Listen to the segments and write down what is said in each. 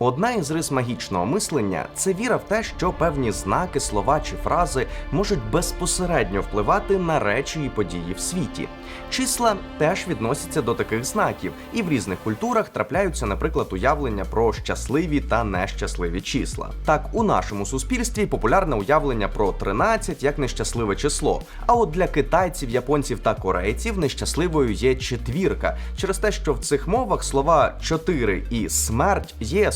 Одна із рис магічного мислення це віра в те, що певні знаки, слова чи фрази можуть безпосередньо впливати на речі і події в світі. Числа теж відносяться до таких знаків, і в різних культурах трапляються, наприклад, уявлення про щасливі та нещасливі числа. Так, у нашому суспільстві популярне уявлення про 13 як нещасливе число. А от для китайців, японців та корейців нещасливою є четвірка, через те, що в цих мовах слова 4 і смерть є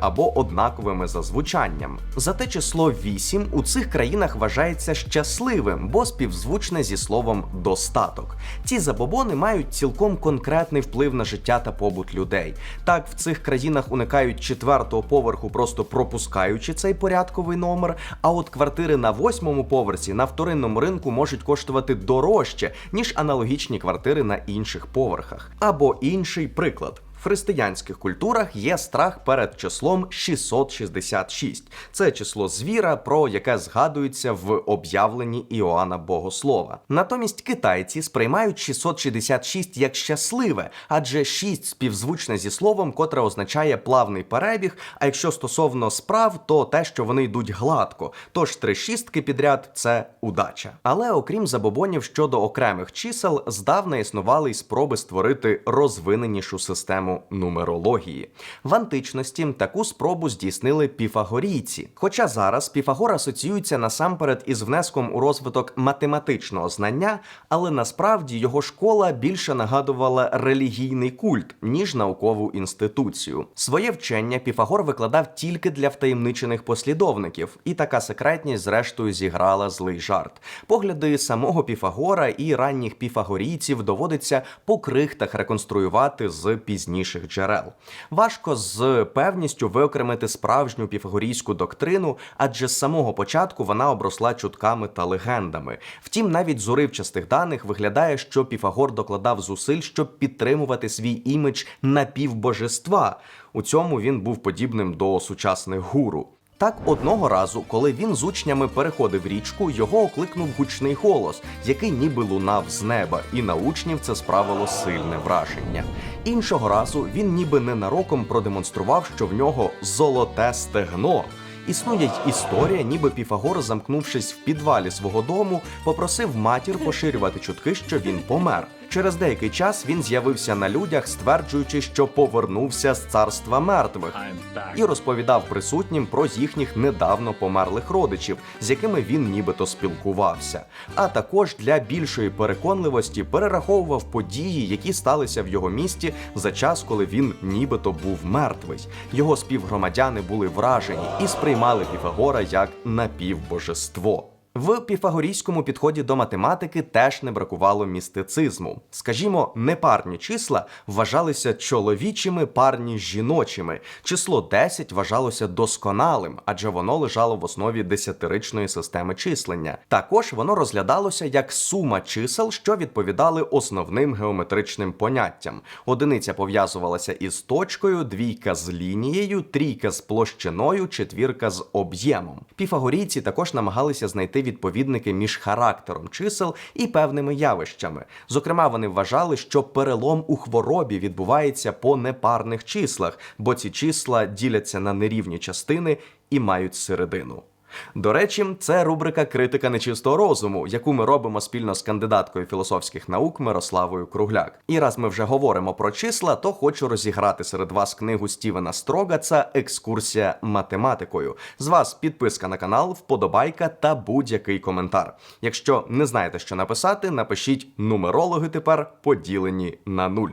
або однаковими за звучанням. Зате число 8 у цих країнах вважається щасливим, бо співзвучне зі словом достаток. Ці забобони мають цілком конкретний вплив на життя та побут людей. Так, в цих країнах уникають четвертого поверху, просто пропускаючи цей порядковий номер. А от квартири на восьмому поверсі на вторинному ринку можуть коштувати дорожче, ніж аналогічні квартири на інших поверхах. Або інший приклад. В християнських культурах є страх перед числом 666. Це число звіра, про яке згадується в об'явленні Іоанна Богослова. Натомість китайці сприймають 666 як щасливе, адже 6 співзвучне зі словом, котре означає плавний перебіг. А якщо стосовно справ, то те, що вони йдуть гладко. Тож три шістки підряд це удача. Але окрім забобонів щодо окремих чисел, здавна існували й спроби створити розвиненішу систему нумерології. В античності таку спробу здійснили піфагорійці. Хоча зараз Піфагор асоціюється насамперед із внеском у розвиток математичного знання, але насправді його школа більше нагадувала релігійний культ, ніж наукову інституцію. Своє вчення Піфагор викладав тільки для втаємничених послідовників, і така секретність, зрештою, зіграла злий жарт. Погляди самого Піфагора і ранніх піфагорійців доводиться по крихтах реконструювати з пізніших джерел. Важко з певністю виокремити справжню піфагорійську доктрину, адже з самого початку вона обросла чутками та легендами. Втім, навіть з уривчастих даних виглядає, що Піфагор докладав зусиль, щоб підтримувати свій імідж напівбожества. У цьому він був подібним до сучасних гуру. Так, одного разу, коли він з учнями переходив річку, його окликнув гучний голос, який ніби лунав з неба, і на учнів це справило сильне враження. Іншого разу він ніби ненароком продемонстрував, що в нього золоте стегно. Існує й історія, ніби Піфагор, замкнувшись в підвалі свого дому, попросив матір поширювати чутки, що він помер. Через деякий час він з'явився на людях, стверджуючи, що повернувся з царства мертвих, і розповідав присутнім про їхніх недавно померлих родичів, з якими він нібито спілкувався. А також для більшої переконливості перераховував події, які сталися в його місті за час, коли він нібито був мертвий. Його співгромадяни були вражені і сприймали Піфагора як напівбожество. В піфагорійському підході до математики теж не бракувало містицизму. Скажімо, непарні числа вважалися чоловічими, парні жіночими. Число 10 вважалося досконалим, адже воно лежало в основі десятиричної системи числення. Також воно розглядалося як сума чисел, що відповідали основним геометричним поняттям. Одиниця пов'язувалася із точкою, двійка з лінією, трійка з площиною, четвірка з об'ємом. Піфагорійці також намагалися знайти відповідники між характером чисел і певними явищами. Зокрема, вони вважали, що перелом у хворобі відбувається по непарних числах, бо ці числа діляться на нерівні частини і мають середину. До речі, це рубрика Критика нечистого розуму, яку ми робимо спільно з кандидаткою філософських наук Мирославою Кругляк. І раз ми вже говоримо про числа, то хочу розіграти серед вас книгу Стівена Строгаца Екскурсія математикою. З вас підписка на канал, вподобайка та будь-який коментар. Якщо не знаєте, що написати, напишіть нумерологи тепер поділені на нуль.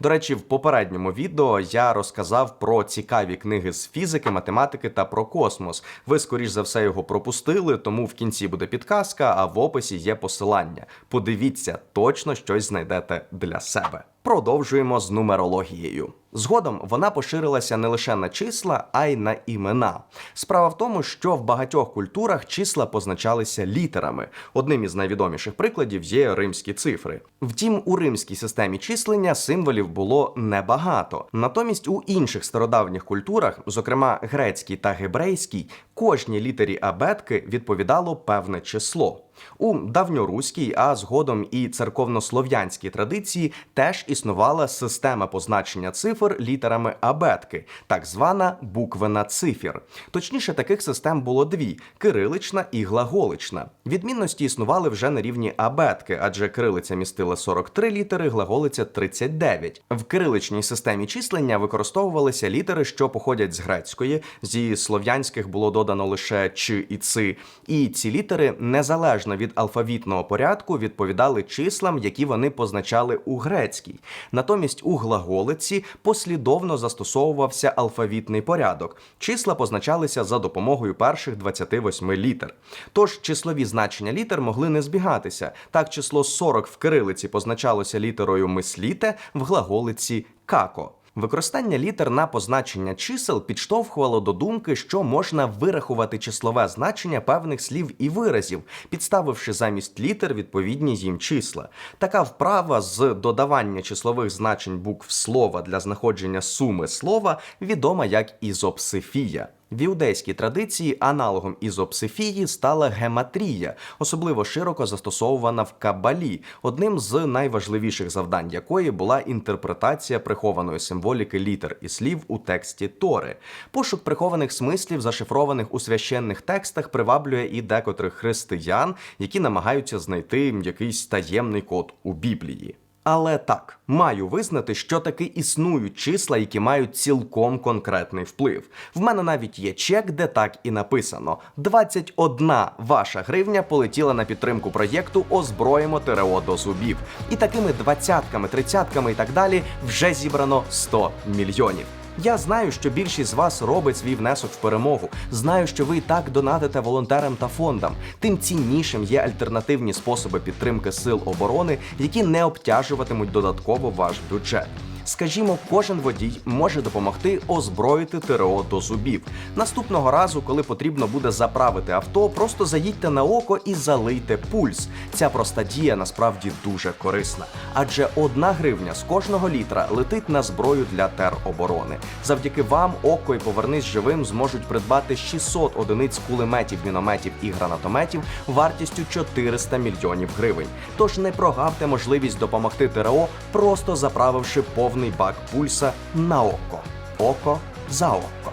До речі, в попередньому відео я розказав про цікаві книги з фізики, математики та про космос. Ви, скоріш за все, його пропустили, тому в кінці буде підказка, а в описі є посилання. Подивіться, точно щось знайдете для себе. Продовжуємо з нумерологією. Згодом вона поширилася не лише на числа, а й на імена. Справа в тому, що в багатьох культурах числа позначалися літерами. Одним із найвідоміших прикладів є римські цифри. Втім, у римській системі числення символів було небагато. Натомість у інших стародавніх культурах, зокрема грецькій та гебрейській, кожній літері абетки відповідало певне число. У давньоруській, а згодом і церковнослов'янській традиції теж існувала система позначення цифр літерами абетки, так звана буквена цифір. Точніше, таких систем було дві: кирилична і глаголична. Відмінності існували вже на рівні абетки, адже кирилиця містила 43 літери, глаголиця 39. В кириличній системі числення використовувалися літери, що походять з грецької, зі слов'янських було додано лише чи і ци. І ці літери незалежно від алфавітного порядку відповідали числам, які вони позначали у грецькій. Натомість у глаголиці послідовно застосовувався алфавітний порядок. Числа позначалися за допомогою перших 28 літер. Тож числові значення літер могли не збігатися. Так, число 40 в кирилиці позначалося літерою мисліте, в глаголиці како. Використання літер на позначення чисел підштовхувало до думки, що можна вирахувати числове значення певних слів і виразів, підставивши замість літер відповідні їм числа. Така вправа з додавання числових значень букв слова для знаходження суми слова відома як ізопсифія. В іудейській традиції аналогом ізопсифії стала гематрія, особливо широко застосовувана в кабалі, одним з найважливіших завдань якої була інтерпретація прихованої символіки літер і слів у тексті Тори. Пошук прихованих смислів, зашифрованих у священних текстах, приваблює і декотрих християн, які намагаються знайти якийсь таємний код у Біблії. Але так, маю визнати, що таки існують числа, які мають цілком конкретний вплив. В мене навіть є чек, де так і написано: 21 ваша гривня полетіла на підтримку проєкту Озброїмо ТРО до зубів. І такими двадцятками, тридцятками і так далі вже зібрано 100 мільйонів. Я знаю, що більшість з вас робить свій внесок в перемогу. Знаю, що ви і так донатите волонтерам та фондам. Тим ціннішим є альтернативні способи підтримки сил оборони, які не обтяжуватимуть додатково ваш бюджет. Скажімо, кожен водій може допомогти озброїти ТРО до зубів. Наступного разу, коли потрібно буде заправити авто, просто заїдьте на око і залийте пульс. Ця проста дія насправді дуже корисна, адже одна гривня з кожного літра летить на зброю для тероборони. Завдяки вам око і повернись живим зможуть придбати 600 одиниць кулеметів, мінометів і гранатометів вартістю 400 мільйонів гривень. Тож не прогавте можливість допомогти ТРО, просто заправивши повний бак пульса на око. Око за око.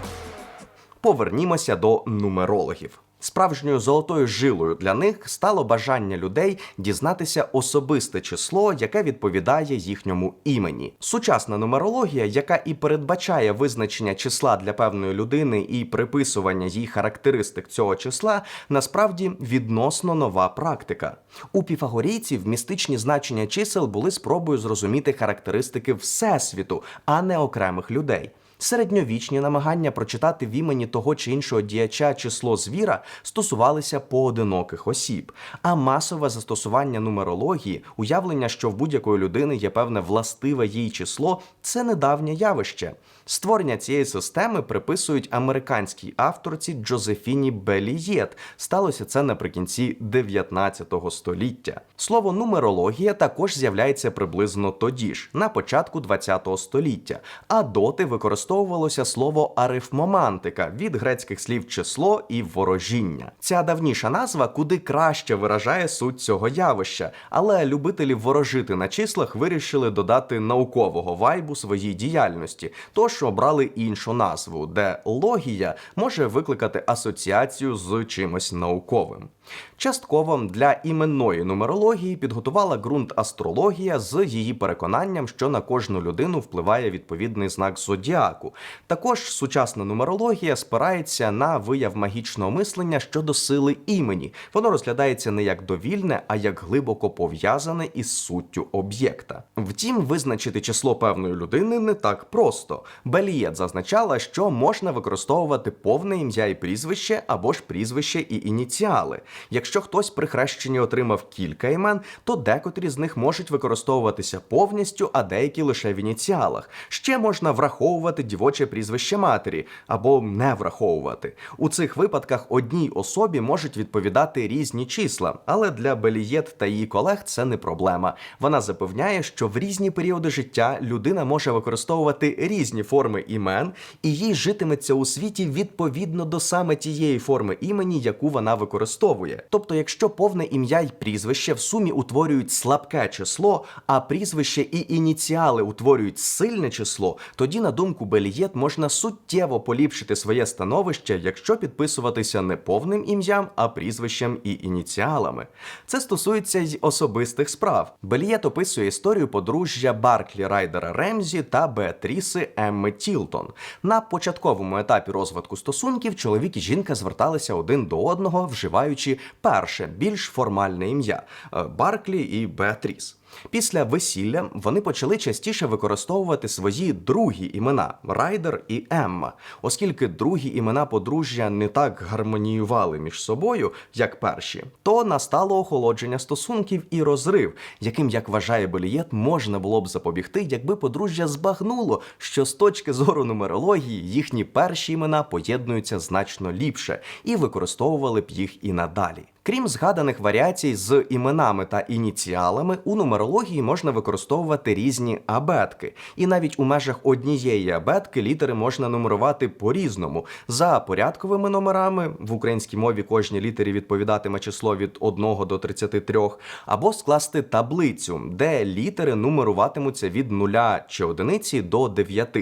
Повернімося до нумерологів. Справжньою золотою жилою для них стало бажання людей дізнатися особисте число, яке відповідає їхньому імені. Сучасна нумерологія, яка і передбачає визначення числа для певної людини і приписування їй характеристик цього числа, насправді відносно нова практика. У піфагорійців містичні значення чисел були спробою зрозуміти характеристики всесвіту, а не окремих людей. Середньовічні намагання прочитати в імені того чи іншого діяча число звіра стосувалися поодиноких осіб, а масове застосування нумерології, уявлення, що в будь-якої людини є певне властиве їй число, це недавнє явище. Створення цієї системи приписують американській авторці Джозефіні Белієт. Сталося це наприкінці 19 століття. Слово нумерологія також з'являється приблизно тоді ж, на початку 20 століття, а доти використовувалося слово арифмомантика від грецьких слів число і ворожіння. Ця давніша назва куди краще виражає суть цього явища, але любителі ворожити на числах вирішили додати наукового вайбу своїй діяльності. Тож обрали іншу назву, де логія може викликати асоціацію з чимось науковим. Частково для іменної нумерології підготувала ґрунт астрологія з її переконанням, що на кожну людину впливає відповідний знак зодіаку. Також сучасна нумерологія спирається на вияв магічного мислення щодо сили імені. Воно розглядається не як довільне, а як глибоко пов'язане із суттю об'єкта. Втім, визначити число певної людини не так просто. Белієт зазначала, що можна використовувати повне ім'я і прізвище або ж прізвище і ініціали. Якщо хтось при хрещенні отримав кілька імен, то декотрі з них можуть використовуватися повністю, а деякі лише в ініціалах. Ще можна враховувати дівоче прізвище матері або не враховувати. У цих випадках одній особі можуть відповідати різні числа, але для Белієт та її колег це не проблема. Вона запевняє, що в різні періоди життя людина може використовувати різні форми форми імен, і їй житиметься у світі відповідно до саме тієї форми імені, яку вона використовує. Тобто, якщо повне ім'я й прізвище в сумі утворюють слабке число, а прізвище і ініціали утворюють сильне число, тоді, на думку Белієт, можна суттєво поліпшити своє становище, якщо підписуватися не повним ім'ям, а прізвищем і ініціалами. Це стосується й особистих справ. Белієт описує історію подружжя Барклі Райдера Ремзі та Беатріси Емми Тілтон. На початковому етапі розвитку стосунків чоловік і жінка зверталися один до одного, вживаючи перше більш формальне ім'я е, Барклі і Беатріс. Після весілля вони почали частіше використовувати свої другі імена Райдер і Емма, оскільки другі імена подружжя не так гармоніювали між собою, як перші, то настало охолодження стосунків і розрив, яким, як вважає Белієт, можна було б запобігти, якби подружжя збагнуло, що з точки зору нумерології їхні перші імена поєднуються значно ліпше і використовували б їх і надалі. Крім згаданих варіацій з іменами та ініціалами, у нумерології можна використовувати різні абетки, і навіть у межах однієї абетки літери можна нумерувати по-різному. За порядковими номерами в українській мові кожній літері відповідатиме число від 1 до 33, або скласти таблицю, де літери нумеруватимуться від 0 чи одиниці до 9.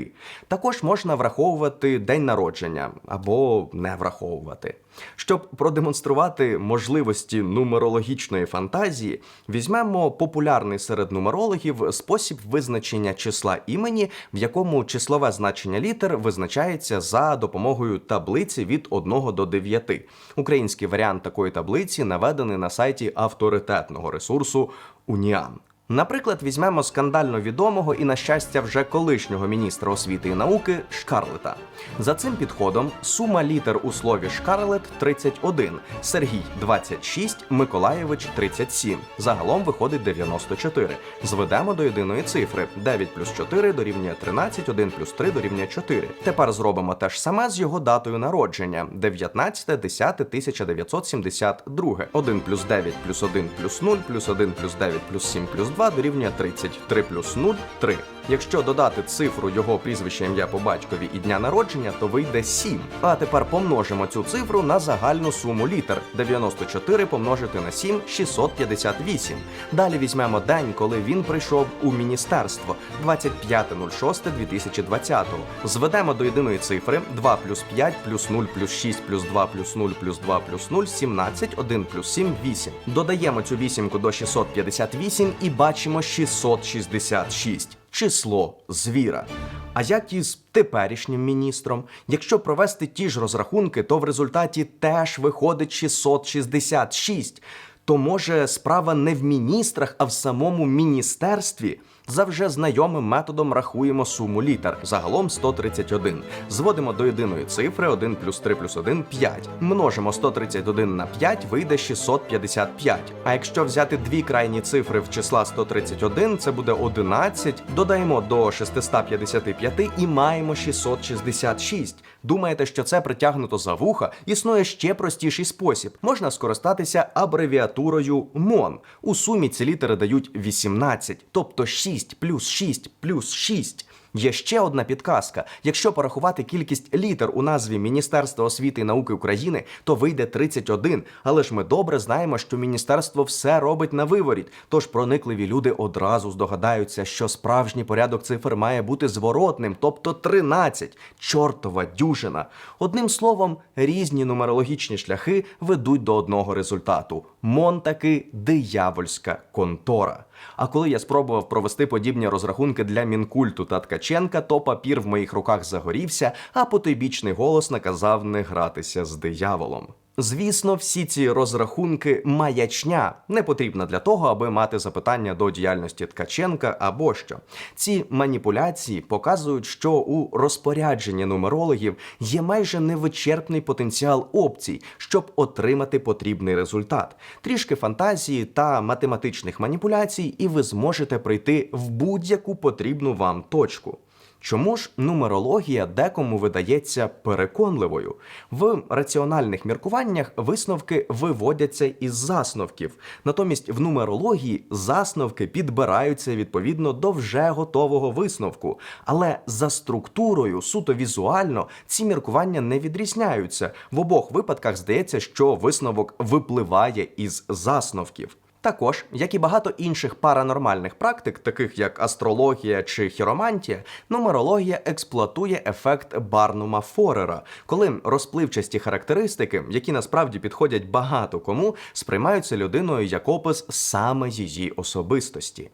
Також можна враховувати день народження або не враховувати. Щоб продемонструвати можливості нумерологічної фантазії, візьмемо популярний серед нумерологів спосіб визначення числа імені, в якому числове значення літер визначається за допомогою таблиці від 1 до 9. Український варіант такої таблиці наведений на сайті авторитетного ресурсу Уніан. Наприклад, візьмемо скандально відомого і, на щастя, вже колишнього міністра освіти і науки Шкарлета. За цим підходом сума літер у слові Шкарлет 31, Сергій 26, Миколаєвич 37. Загалом виходить 94. Зведемо до єдиної цифри. 9 плюс 4 дорівнює 13, 1 плюс 3 дорівнює 4. Тепер зробимо те ж саме з його датою народження 19 10 1972. 1 плюс 9 плюс 1 плюс 0 плюс 1 плюс 9 плюс 7 плюс 2 дорівнює 30. 3 плюс 0 – 3. Якщо додати цифру його прізвища ім'я по батькові і дня народження, то вийде 7. А тепер помножимо цю цифру на загальну суму літер. 94 помножити на 7 – 658. Далі візьмемо день, коли він прийшов у міністерство 25.06.2020. Зведемо до єдиної цифри 2 плюс 5 плюс 0 плюс 6 плюс 2 плюс 0 плюс 2 плюс 0 – 17, 1 плюс 7 – 8. Додаємо цю вісімку до 658 і бачимо 666 число звіра. А як із теперішнім міністром? Якщо провести ті ж розрахунки, то в результаті теж виходить 666. То може справа не в міністрах, а в самому міністерстві. За вже знайомим методом рахуємо суму літер. Загалом 131. Зводимо до єдиної цифри 1 плюс 3 плюс 1 – 5. Множимо 131 на 5, вийде 655. А якщо взяти дві крайні цифри в числа 131, це буде 11. Додаємо до 655 і маємо 666. Думаєте, що це притягнуто за вуха? Існує ще простіший спосіб. Можна скористатися абревіатурою МОН. У сумі ці літери дають 18, тобто 6 плюс 6 плюс 6. Є ще одна підказка: якщо порахувати кількість літер у назві Міністерства освіти і науки України, то вийде 31. Але ж ми добре знаємо, що міністерство все робить на виворіт. Тож проникливі люди одразу здогадаються, що справжній порядок цифр має бути зворотним, тобто 13. Чортова дюжина. Одним словом, різні нумерологічні шляхи ведуть до одного результату: Мон таки диявольська контора. А коли я спробував провести подібні розрахунки для мінкульту та Ткаченка, то папір в моїх руках загорівся, а потойбічний голос наказав не гратися з дияволом. Звісно, всі ці розрахунки маячня не потрібна для того, аби мати запитання до діяльності Ткаченка або що. Ці маніпуляції показують, що у розпорядженні нумерологів є майже невичерпний потенціал опцій, щоб отримати потрібний результат. Трішки фантазії та математичних маніпуляцій, і ви зможете прийти в будь-яку потрібну вам точку. Чому ж нумерологія декому видається переконливою? В раціональних міркуваннях висновки виводяться із засновків. Натомість в нумерології засновки підбираються відповідно до вже готового висновку. Але за структурою, суто візуально, ці міркування не відрізняються. В обох випадках здається, що висновок випливає із засновків. Також, як і багато інших паранормальних практик, таких як астрологія чи хіромантія, нумерологія експлуатує ефект Барнума Форера, коли розпливчасті характеристики, які насправді підходять багато кому, сприймаються людиною як опис саме її особистості.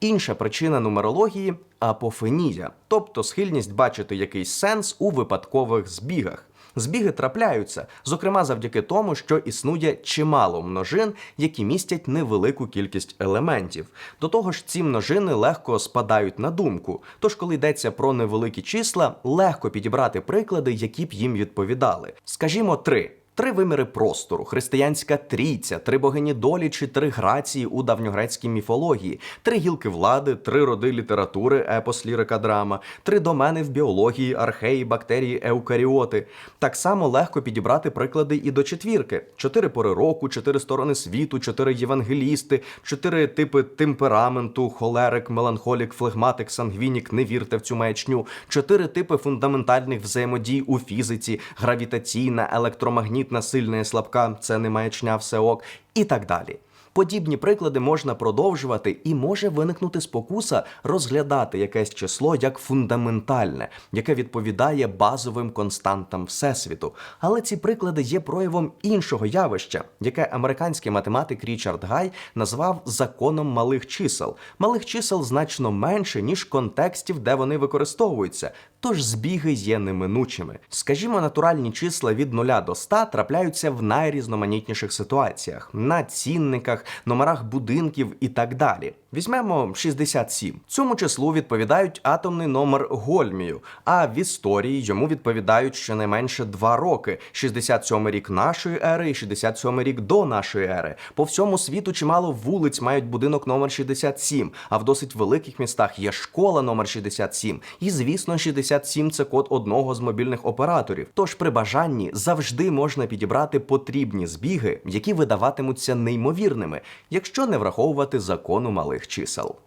Інша причина нумерології апофенія, тобто схильність бачити якийсь сенс у випадкових збігах. Збіги трапляються, зокрема завдяки тому, що існує чимало множин, які містять невелику кількість елементів. До того ж, ці множини легко спадають на думку. Тож, коли йдеться про невеликі числа, легко підібрати приклади, які б їм відповідали. Скажімо, три. Три виміри простору, християнська трійця, три богині долі чи три грації у давньогрецькій міфології, три гілки влади, три роди літератури, епос, лірика, драма, три домени в біології, археї, бактерії, еукаріоти. Так само легко підібрати приклади і до четвірки: чотири пори року, чотири сторони світу, чотири євангелісти, чотири типи темпераменту, холерик, меланхолік, флегматик, сангвінік, не вірте в цю маячню, чотири типи фундаментальних взаємодій у фізиці, гравітаційна, електромагнітна, сильна і слабка, це не маячня, все ок, і так далі. Подібні приклади можна продовжувати, і може виникнути спокуса розглядати якесь число як фундаментальне, яке відповідає базовим константам всесвіту. Але ці приклади є проявом іншого явища, яке американський математик Річард Гай назвав законом малих чисел. Малих чисел значно менше, ніж контекстів, де вони використовуються. Тож збіги є неминучими. Скажімо, натуральні числа від 0 до 100 трапляються в найрізноманітніших ситуаціях на цінниках, номерах будинків і так далі. Візьмемо 67. Цьому числу відповідають атомний номер Гольмію, а в історії йому відповідають щонайменше 2 роки: 67 рік нашої ери і 67 рік до нашої ери. По всьому світу чимало вулиць мають будинок номер 67, а в досить великих містах є школа номер 67. І звісно, 67 – це код одного з мобільних операторів. Тож при бажанні завжди можна підібрати потрібні збіги, які видаватимуться неймовірними, якщо не враховувати закону малих чисел.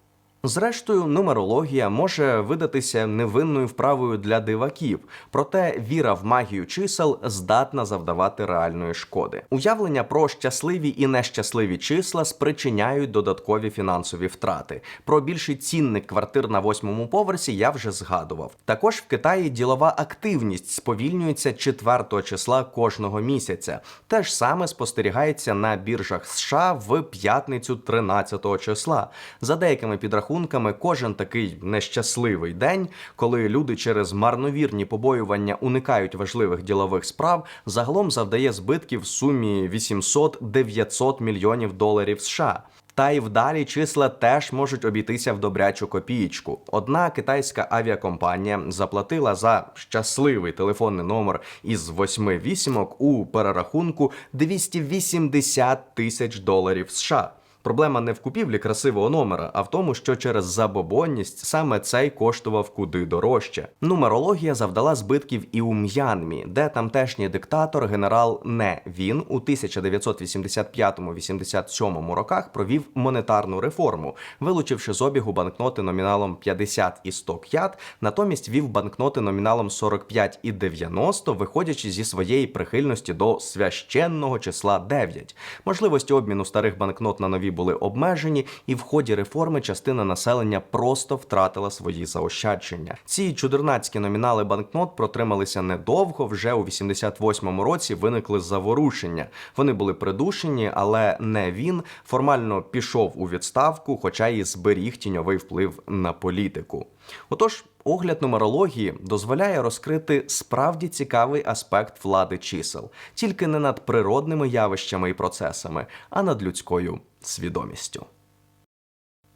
Зрештою, нумерологія може видатися невинною вправою для диваків, проте віра в магію чисел здатна завдавати реальної шкоди. Уявлення про щасливі і нещасливі числа спричиняють додаткові фінансові втрати. Про більший цінник квартир на восьмому поверсі я вже згадував. Також в Китаї ділова активність сповільнюється 4 числа кожного місяця. Те ж саме спостерігається на біржах США в п'ятницю 13 числа. За деякими підрахунками підрахунками, кожен такий нещасливий день, коли люди через марновірні побоювання уникають важливих ділових справ, загалом завдає збитків в сумі 800-900 мільйонів доларів США. Та й вдалі числа теж можуть обійтися в добрячу копієчку. Одна китайська авіакомпанія заплатила за щасливий телефонний номер із восьми вісімок у перерахунку 280 тисяч доларів США. Проблема не в купівлі красивого номера, а в тому, що через забобонність саме цей коштував куди дорожче. Нумерологія завдала збитків і у М'янмі, де тамтешній диктатор генерал Не він у 1985-87 роках провів монетарну реформу, вилучивши з обігу банкноти номіналом 50 і 100 к'ят, натомість вів банкноти номіналом 45 і 90, виходячи зі своєї прихильності до священного числа 9. Можливості обміну старих банкнот на нові були обмежені, і в ході реформи частина населення просто втратила свої заощадження. Ці чудернацькі номінали банкнот протрималися недовго. Вже у 88-му році виникли заворушення. Вони були придушені, але не він формально пішов у відставку, хоча і зберіг тіньовий вплив на політику. Отож. Огляд нумерології дозволяє розкрити справді цікавий аспект влади чисел, тільки не над природними явищами і процесами, а над людською свідомістю.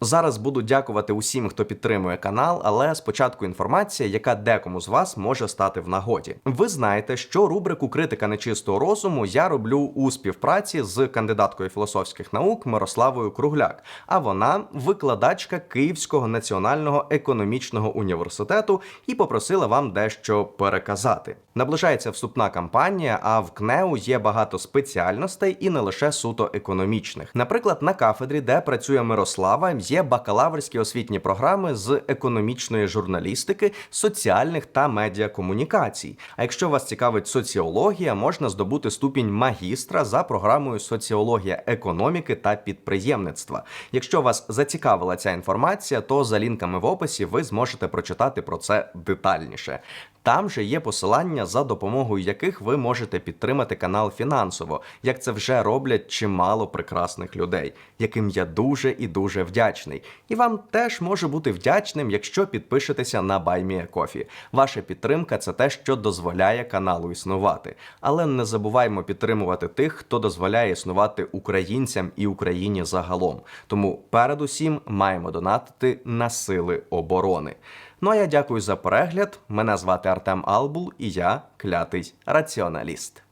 Зараз буду дякувати усім, хто підтримує канал, але спочатку інформація, яка декому з вас може стати в нагоді. Ви знаєте, що рубрику критика нечистого розуму я роблю у співпраці з кандидаткою філософських наук Мирославою Кругляк. А вона викладачка Київського національного економічного університету і попросила вам дещо переказати. Наближається вступна кампанія, а в КНЕУ є багато спеціальностей і не лише суто економічних. Наприклад, на кафедрі, де працює Мирослава, є бакалаврські освітні програми з економічної журналістики, соціальних та медіакомунікацій. А якщо вас цікавить соціологія, можна здобути ступінь магістра за програмою соціологія економіки та підприємництва. Якщо вас зацікавила ця інформація, то за лінками в описі ви зможете прочитати про це детальніше. Там же є посилання, за допомогою яких ви можете підтримати канал фінансово, як це вже роблять чимало прекрасних людей, яким я дуже і дуже вдячний. І вам теж може бути вдячним, якщо підпишетеся на BuyMeACoffee. Ваша підтримка це те, що дозволяє каналу існувати. Але не забуваймо підтримувати тих, хто дозволяє існувати українцям і Україні загалом. Тому передусім маємо донатити на сили оборони. Ну а я дякую за перегляд. Мене звати Артем Албул, і я клятий раціоналіст.